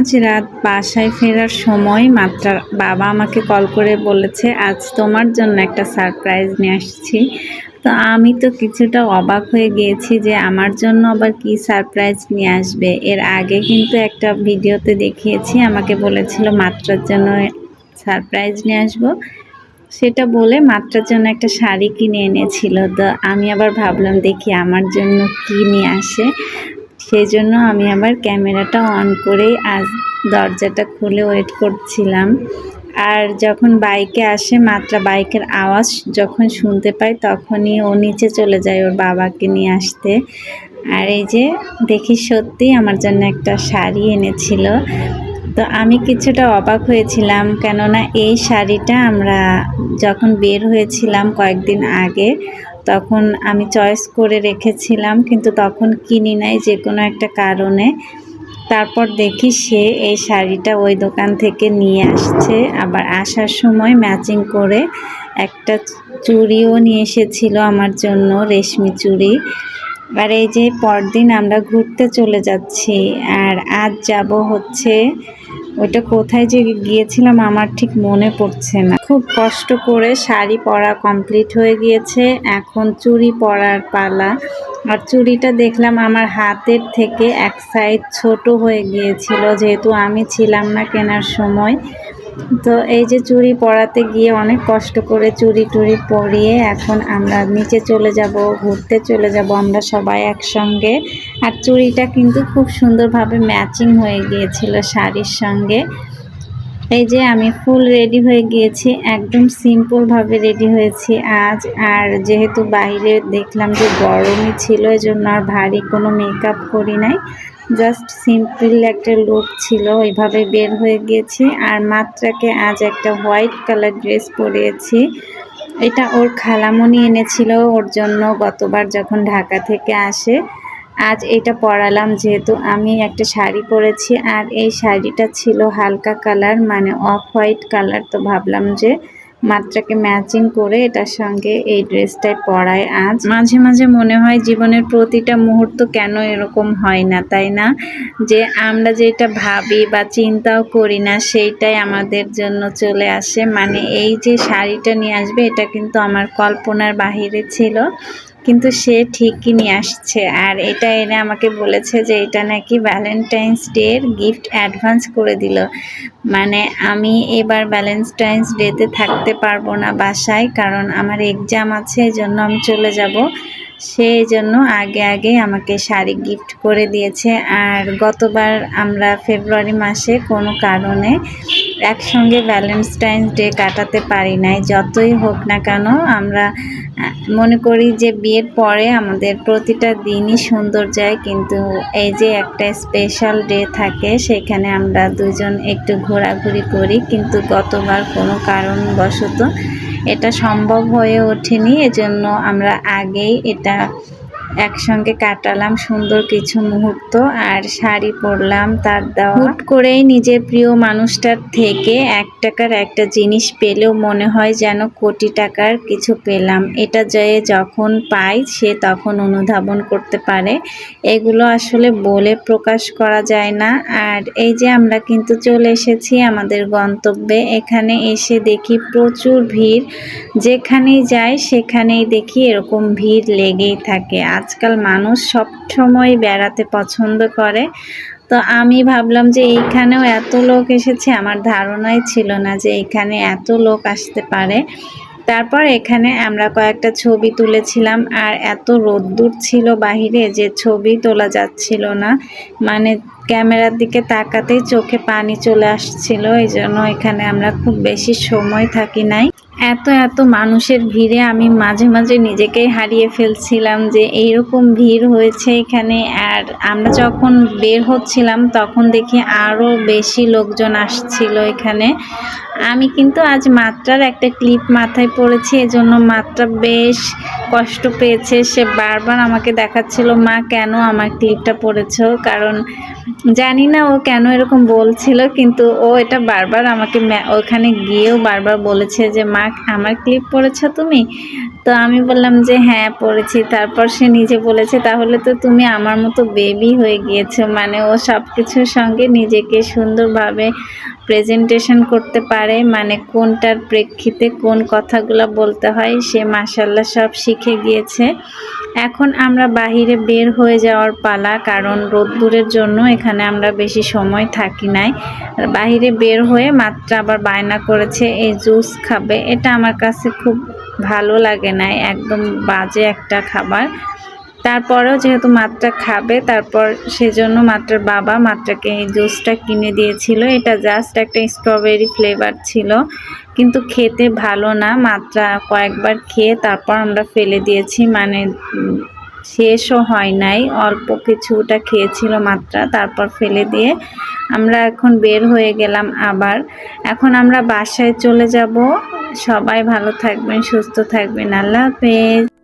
আজ রাত বাসায় ফেরার সময় মাত্র বাবা আমাকে কল করে বলেছে, আজ তোমার জন্য একটা সারপ্রাইজ নিয়ে আসছি। তো আমি তো কিছুটা অবাক হয়ে গিয়েছি যে আমার জন্য আবার কি সারপ্রাইজ নিয়ে আসবে। এর আগে কিন্তু একটা ভিডিওতে দেখিয়েছি, আমাকে বলেছিল, মাত্রার জন্য সারপ্রাইজ নিয়ে আসব। সেটা বলে মাত্রার জন্য একটা শাড়ি কিনে এনেছিল। তো আমি আবার ভাবলাম, দেখি আমার জন্য কি নিয়ে আসে? সেই জন্য আমি আবার ক্যামেরাটা অন করেই আজ দরজাটা খুলে ওয়েট করছিলাম। আর যখন বাইকে আসে, মাত্রা বাইকের আওয়াজ যখন শুনতে পাই, তখনই ও নিচে চলে যায় ওর বাবাকে নিয়ে আসতে। আর এই যে, দেখি সত্যি আমার জন্য একটা শাড়ি এনেছিল। তো আমি কিছুটা অবাক হয়েছিলাম, কেননা এই শাড়িটা আমরা যখন বের হয়েছিলাম কয়েকদিন আগে তখন আমি চয়েস করে রেখেছিলাম, কিন্তু তখন কিনি নাই যে কোনো একটা কারণে। তারপর দেখি সে এই শাড়িটা ওই দোকান থেকে নিয়ে আসছে। আবার আসার সময় ম্যাচিং করে একটা চুড়িও নিয়ে এসেছিল আমার জন্য, রেশমি চুড়ি। আর এই যে পরদিন আমরা ঘুরতে চলে যাচ্ছি, আর আজ যাব হচ্ছে, ওইটা কোথায় যে গিয়েছিলাম আমার ঠিক মনে পড়ছে না। খুব কষ্ট করে শাড়ি পরা কমপ্লিট হয়ে গিয়েছে, এখন চুড়ি পরার পালা। আর চুড়িটা দেখলাম আমার হাতের থেকে এক সাইড ছোট হয়ে গিয়েছিল, যেহেতু আমি ছিলাম না কেনার সময়। তো এই যে চুড়ি পরাতে গিয়ে অনেক কষ্ট করে চুড়ি টুড়ি পরিয়ে এখন আমরা নিচে চলে যাব, ঘুরতে চলে যাব আমরা সবাই একসঙ্গে। আর চুড়িটা কিন্তু খুব সুন্দরভাবে ম্যাচিং হয়ে গিয়েছিল শাড়ির সঙ্গে। এই যে আমি ফুল রেডি হয়ে গিয়েছি, একদম সিম্পলভাবে রেডি হয়েছি আজ। আর যেহেতু বাইরে দেখলাম যে গরমই ছিল এই জন্য আর ভারী কোনো মেকআপ করি নাই। জাস্ট সিম্পল একটা লুক ছিল, ওইভাবে বের হয়ে গিয়েছি আর মাত্রাকে আজ একটা হোয়াইট কালার ড্রেস পরিয়েছি এটা ওর খালামণি এনেছিল ওর জন্য গতবার যখন ঢাকা থেকে আসে। আজ এটা পরালাম যেহেতু আমি একটা শাড়ি পরেছি। আর এই শাড়িটা ছিল হালকা কালার মানে অফ হোয়াইট কালার তো ভাবলাম যে মাত্রাকে ম্যাচিং করে এটার সঙ্গে এই ড্রেসটাই পরায় আজ। মাঝে মাঝে মনে হয় জীবনের প্রতিটা মুহূর্ত কেন এরকম হয় না, তাই না? যে আমরা যেটা ভাবি বা চিন্তাও করি না, সেইটাই আমাদের জন্য চলে আসে। মানে এই যে শাড়িটা নিয়ে আসবে, এটা কিন্তু আমার কল্পনার বাহিরে ছিল। কিন্তু সে ঠিকই নিয়ে আসছে। আর এটা এনে আমাকে বলেছে যে এটা নাকি ভ্যালেন্টাইন্স ডের গিফট অ্যাডভান্স করে দিল। মানে আমি এবার ভ্যালেন্টাইন্স ডেতে থাকতে পারব না বাসায়, কারণ আমার এক্সাম আছে, এই জন্য আমি চলে যাব। সেই জন্য আগে আগে আমাকে শাড়ি গিফট করে দিয়েছে। আর গতবার আমরা ফেব্রুয়ারি মাসে কোনো কারণে একসঙ্গে ভ্যালেন্টাইন্স ডে কাটাতে পারি নাই, যতই হোক না কেন, আমরা মনে করি যে বিয়ের পরে আমাদের প্রতিটা দিনই সুন্দর যায়, কিন্তু এই যে একটা স্পেশাল ডে থাকে, সেখানে আমরা দুজন একটু ঘোরাঘুরি করি, কিন্তু গতবার কোনো কারণবশত এটা সম্ভব হয়ে ওঠেনি, এজন্য আমরা আগেই এটা একসঙ্গে কাটালাম সুন্দর কিছু মুহূর্ত, আর শাড়ি পরলাম তার দেওয়া। হুট করেই নিজের প্রিয় মানুষটার থেকে এক টাকার একটা জিনিস পেলেও মনে হয় যেন কোটি টাকার কিছু পেলাম। এটা যে যখন পাই, সে তখন অনুধাবন করতে পারে। এগুলো আসলে বলে প্রকাশ করা যায় না। আর এই যে আমরা কিন্তু চলে এসেছি আমাদের গন্তব্যে, এখানে এসে দেখি প্রচুর ভিড়। যেখানেই যাই, সেখানেই দেখি এরকম ভিড় লেগেই থাকে। আজকাল মানুষ সব সময় বেড়াতে পছন্দ করে। তো আমি ভাবলাম যে এইখানেও এত লোক এসেছে, আমার ধারণাই ছিল না যে এখানে এত লোক আসতে পারে। তারপর এখানে আমরা কয়েকটা ছবি তুলেছিলাম, আর এত রোদ্দুর ছিল বাহিরে যে ছবি তোলা যাচ্ছিল না। মানে ক্যামেরার দিকে তাকাতেই চোখে পানি চলে আসছিল এই জন্য এখানে আমরা খুব বেশি সময় থাকি নাই। এত এত মানুষের ভিড়ে আমি মাঝে মাঝে নিজেকেই হারিয়ে ফেলছিলাম যে এইরকম ভিড় হয়েছে এখানে। আর আমরা যখন বের হচ্ছিলাম, তখন দেখি আরও বেশি লোকজন আসছিল এখানে। আমি কিন্তু আজ মাত্রার একটা ক্লিপ মাথায় পড়েছি, এজন্য মাত্রা বেশ কষ্ট পেয়েছে। সে বারবার আমাকে দেখাচ্ছিল, মা, কেন আমার ক্লিপটা পড়েছ? কারণ জানি না ও কেন এরকম বলছিল, কিন্তু ও এটা বারবার আমাকে ওখানে গিয়েও বারবার বলেছে যে, মা, আমার ক্লিপ পড়েছ তুমি? তো আমি বললাম যে হ্যাঁ পড়েছি। তারপর সে নিজে বলেছে, তাহলে তো তুমি আমার মতো বেবি হয়ে গিয়েছো। মানে ও সব কিছুর সঙ্গে নিজেকে সুন্দরভাবে প্রেজেন্টেশন করতে পারে। মানে কোনটার প্রেক্ষিতে কোন কথাগুলো বলতে হয় সে মাসাল্লাহ সব শিখে গিয়েছে। এখন আমরা বাহিরে বের হয়ে যাওয়ার পালা, কারণ রোদ্দুরের জন্য এখানে আমরা বেশি সময় থাকি নাই। বাহিরে বের হয়ে মাত্র আবার বায়না করেছে, এই জুস খাবে, এটা আমার কাছে খুব ভালো লাগে না একদম বাজে একটা খাবার। তারপরেও যেহেতু মাত্রা খাবে, তারপর সেজন্য মাত্রার বাবা মাত্রাকে এই জুসটা কিনে দিয়েছিল। এটা জাস্ট একটা স্ট্রবেরি ফ্লেভার ছিল। কিন্তু খেতে ভালো না, মাত্রা কয়েকবার খেয়ে তারপর আমরা ফেলে দিয়েছি। মানে শেষও হয় নাই, অল্প কিছুটা খেয়েছিল মাত্রা, তারপর ফেলে দিয়ে আমরা এখন বের হয়ে গেলাম আবার। এখন আমরা বাসায় চলে যাব। সবাই ভালো থাকবেন, সুস্থ থাকবেন। আল্লাহ হাফেজ।